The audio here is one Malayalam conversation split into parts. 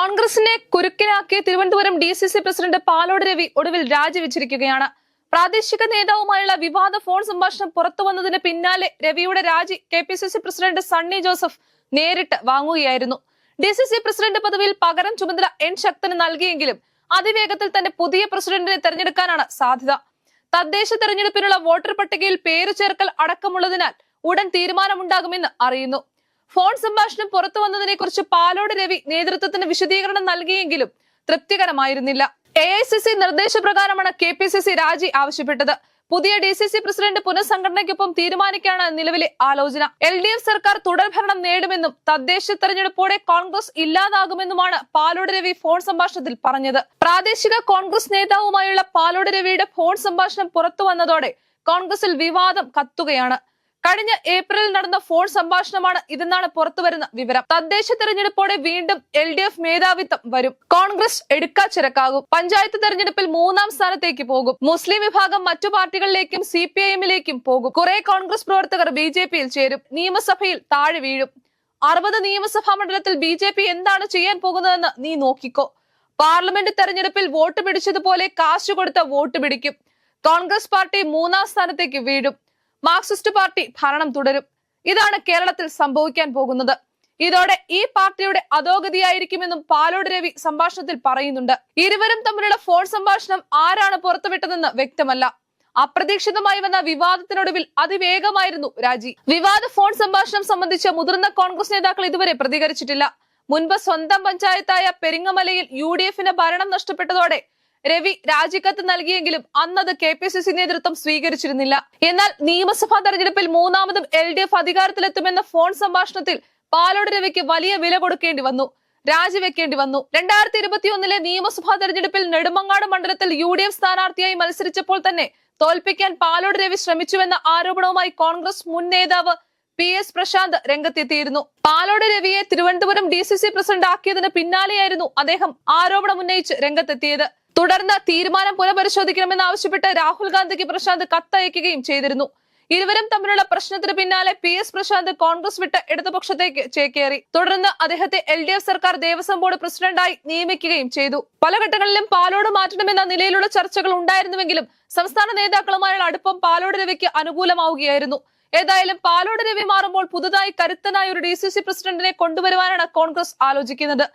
കോൺഗ്രസിനെ കുരുക്കിലാക്കിയ Thiruvananthapuram D C C president Palode Ravi ഒടുവിൽ രാജിവെച്ചിരിക്കുകയാണ്. പ്രാദേശിക നേതാവുമായുള്ള വിവാദ ഫോൺ സംഭാഷണം പുറത്തു വന്നതിന് പിന്നാലെ രവിയുടെ രാജി K P C C president Sunny Joseph നേരിട്ട് വാങ്ങുകയായിരുന്നു. ഡി സി സി പ്രസിഡന്റ് പദവിയിൽ പകരം ചുമതല എൻ ശക്തന് നൽകിയെങ്കിലും അതിവേഗത്തിൽ തന്നെ പുതിയ പ്രസിഡന്റിനെ തെരഞ്ഞെടുക്കാനാണ് സാധ്യത. തദ്ദേശ തെരഞ്ഞെടുപ്പിനുള്ള വോട്ടർ പട്ടികയിൽ പേരു ചേർക്കൽ അടക്കമുള്ളതിനാൽ ഉടൻ തീരുമാനമുണ്ടാകുമെന്ന് അറിയുന്നു. ഫോൺ സംഭാഷണം പുറത്തു വന്നതിനെ കുറിച്ച് പാലോട് രവി നേതൃത്വത്തിന് വിശദീകരണം നൽകിയെങ്കിലും തൃപ്തികരമായിരുന്നില്ല. എ ഐ സി സി നിർദ്ദേശപ്രകാരമാണ് കെ പി സി സി രാജി ആവശ്യപ്പെട്ടത്. പുതിയ ഡി സി സി പ്രസിഡന്റ് പുനഃസംഘടനയ്ക്കൊപ്പം തീരുമാനിക്കാണ് നിലവിലെ ആലോചന. എൽ ഡി എഫ് സർക്കാർ തുടർഭരണം നേടുമെന്നും തദ്ദേശ തെരഞ്ഞെടുപ്പോടെ കോൺഗ്രസ് ഇല്ലാതാകുമെന്നുമാണ് പാലോട് രവി ഫോൺ സംഭാഷണത്തിൽ പറഞ്ഞത്. പ്രാദേശിക കോൺഗ്രസ് നേതാവുമായുള്ള പാലോട് രവിയുടെ ഫോൺ സംഭാഷണം പുറത്തു വന്നതോടെ കോൺഗ്രസിൽ വിവാദം കത്തുകയാണ്. കഴിഞ്ഞ ഏപ്രിലിൽ നടന്ന ഫോൺ സംഭാഷണമാണ് ഇതെന്നാണ് പുറത്തുവരുന്ന വിവരം. തദ്ദേശ തെരഞ്ഞെടുപ്പോടെ വീണ്ടും എൽ ഡി എഫ് മേധാവിത്വം വരും. കോൺഗ്രസ് എടുക്കാച്ചിരക്കാകും പഞ്ചായത്ത് തെരഞ്ഞെടുപ്പിൽ മൂന്നാം സ്ഥാനത്തേക്ക് പോകും. മുസ്ലിം വിഭാഗം മറ്റു പാർട്ടികളിലേക്കും സി പി ഐ എമ്മിലേക്കും പോകും. കുറെ കോൺഗ്രസ് പ്രവർത്തകർ ബി ജെ പിയിൽ ചേരും. നിയമസഭയിൽ താഴെ വീഴും. അറുപത് നിയമസഭാ മണ്ഡലത്തിൽ ബി ജെ പി എന്താണ് ചെയ്യാൻ പോകുന്നതെന്ന് നീ നോക്കിക്കോ. പാർലമെന്റ് തെരഞ്ഞെടുപ്പിൽ വോട്ട് പിടിച്ചതുപോലെ കാശ് കൊടുത്ത വോട്ട് പിടിക്കും. കോൺഗ്രസ് പാർട്ടി മൂന്നാം സ്ഥാനത്തേക്ക് വീഴും. മാർക്സിസ്റ്റ് പാർട്ടി ഭരണം തുടരും. ഇതാണ് കേരളത്തിൽ സംഭവിക്കാൻ പോകുന്നത്. ഇതോടെ ഈ പാർട്ടിയുടെ അധോഗതിയായിരിക്കുമെന്നും പാലോട് രവി സംഭാഷണത്തിൽ പറയുന്നുണ്ട്. ഇരുവരും തമ്മിലുള്ള ഫോൺ സംഭാഷണം ആരാണ് പുറത്തുവിട്ടതെന്ന് വ്യക്തമല്ല. അപ്രതീക്ഷിതമായി വന്ന വിവാദത്തിനൊടുവിൽ അതിവേഗമായിരുന്നു രാജി. വിവാദ ഫോൺ സംഭാഷണം സംബന്ധിച്ച് മുതിർന്ന കോൺഗ്രസ് നേതാക്കൾ ഇതുവരെ പ്രതികരിച്ചിട്ടില്ല. മുൻപ് സ്വന്തം പഞ്ചായത്തായ പെരിങ്ങമലയിൽ യു ഡി എഫിന് ഭരണം നഷ്ടപ്പെട്ടതോടെ രവി രാജിക്കത്ത് നൽകിയെങ്കിലും അന്നത് കെ പി സി സി നേതൃത്വം സ്വീകരിച്ചിരുന്നില്ല. എന്നാൽ നിയമസഭാ തെരഞ്ഞെടുപ്പിൽ മൂന്നാമതും എൽ ഡി എഫ് അധികാരത്തിലെത്തുമെന്ന ഫോൺ സംഭാഷണത്തിൽ പാലോട് രവിക്ക് വലിയ വില കൊടുക്കേണ്ടി വന്നു. രാജിവെക്കേണ്ടി വന്നു. രണ്ടായിരത്തി ഇരുപത്തിയൊന്നിലെ നിയമസഭാ തെരഞ്ഞെടുപ്പിൽ നെടുമങ്ങാട് മണ്ഡലത്തിൽ യു ഡി എഫ് സ്ഥാനാർത്ഥിയായി മത്സരിച്ചപ്പോൾ തന്നെ തോൽപ്പിക്കാൻ പാലോട് രവി ശ്രമിച്ചുവെന്ന ആരോപണവുമായി കോൺഗ്രസ് മുൻ നേതാവ് പി എസ് പ്രശാന്ത് രംഗത്തെത്തിയിരുന്നു. Palode രവിയെ Thiruvananthapuram D C C president ആക്കിയതിന് പിന്നാലെയായിരുന്നു അദ്ദേഹം ആരോപണം ഉന്നയിച്ച് രംഗത്തെത്തിയത്. തുടർന്ന് തീരുമാനം പുനഃപരിശോധിക്കണമെന്ന് ആവശ്യപ്പെട്ട് രാഹുൽ ഗാന്ധിക്ക് പ്രശാന്ത് കത്തയക്കുകയും ചെയ്തിരുന്നു. ഇരുവരും തമ്മിലുള്ള പ്രശ്നത്തിന് പിന്നാലെ പി എസ് പ്രശാന്ത് കോൺഗ്രസ് വിട്ട് ഇടതുപക്ഷത്തേക്ക് ചേക്കേറി തുടർന്ന് അദ്ദേഹത്തെ എൽ ഡി എഫ് സർക്കാർ ദേവസ്വം ബോർഡ് പ്രസിഡന്റായി നിയമിക്കുകയും ചെയ്തു. പല ഘട്ടങ്ങളിലും പാലോട് മാറ്റണമെന്ന നിലയിലുള്ള ചർച്ചകൾ ഉണ്ടായിരുന്നുവെങ്കിലും സംസ്ഥാന നേതാക്കളുമായുള്ള അടുപ്പം പാലോട് രവിക്ക് അനുകൂലമാവുകയായിരുന്നു. ഏതായാലും പാലോട് രവി മാറുമ്പോൾ പുതുതായി കരുത്തനായ ഒരു ഡി സി സി പ്രസിഡന്റിനെ കൊണ്ടുവരുവാനാണ് കോൺഗ്രസ് ആലോചിക്കുന്നത്.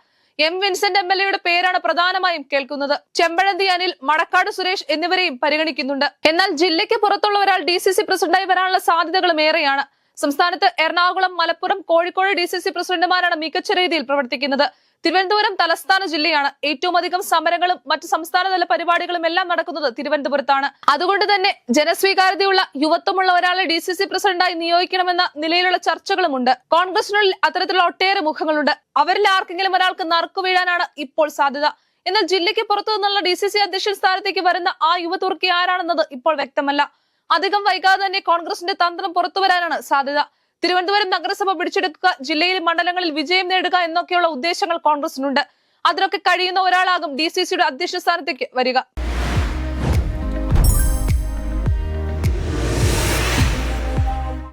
എം വിൻസെന്റ് എം എൽ എയുടെ പേരാണ് പ്രധാനമായും കേൾക്കുന്നത്. ചെമ്പഴന്തി അനിൽ മടക്കാട് സുരേഷ് എന്നിവരെയും പരിഗണിക്കുന്നുണ്ട്. എന്നാൽ ജില്ലയ്ക്ക് പുറത്തുള്ള ഒരാൾ ഡി സി സി പ്രസിഡന്റായി വരാനുള്ള സാധ്യതകളും ഏറെയാണ്. സംസ്ഥാനത്ത് Ernakulam Malappuram Kozhikode D C C പ്രസിഡന്റുമാരാണ് മികച്ച രീതിയിൽ പ്രവർത്തിക്കുന്നത്. തിരുവനന്തപുരം തലസ്ഥാന ജില്ലയാണ്. ഏറ്റവും അധികം സമരങ്ങളും മറ്റ് സംസ്ഥാനതല പരിപാടികളും എല്ലാം നടക്കുന്നത് തിരുവനന്തപുരത്താണ്. അതുകൊണ്ട് തന്നെ ജനസ്വീകാര്യതയുള്ള യുവത്വമുള്ള ഒരാളെ ഡി സി സി പ്രസിഡന്റായി നിയോഗിക്കണമെന്ന നിലയിലുള്ള ചർച്ചകളുമുണ്ട്. കോൺഗ്രസിനുള്ളിൽ അത്തരത്തിലുള്ള ഒട്ടേറെ മുഖങ്ങളുണ്ട്. അവരിൽ ആർക്കെങ്കിലും ഒരാൾക്ക് നറുക്കു വീഴാനാണ് ഇപ്പോൾ സാധ്യത. എന്നാൽ ജില്ലയ്ക്ക് പുറത്തു നിന്നുള്ള ഡി സി സി അധ്യക്ഷൻ സ്ഥാനത്തേക്ക് വരുന്ന ആ യുവതുർക്കി ആരാണെന്നത് ഇപ്പോൾ വ്യക്തമല്ല. അധികം വൈകാതെ തന്നെ കോൺഗ്രസിന്റെ തന്ത്രം പുറത്തുവരാനാണ് സാധ്യത. തിരുവനന്തപുരം നഗരസഭ പിടിച്ചെടുക്കുക ജില്ലയിൽ മണ്ഡലങ്ങളിൽ വിജയം നേടുക എന്നൊക്കെയുള്ള ഉദ്ദേശങ്ങൾ കോൺഗ്രസിനുണ്ട്. അതിനൊക്കെ കഴിയുന്ന ഒരാളാകും ഡി സി സിയുടെ അധ്യക്ഷ സ്ഥാനത്തേക്ക് വരിക.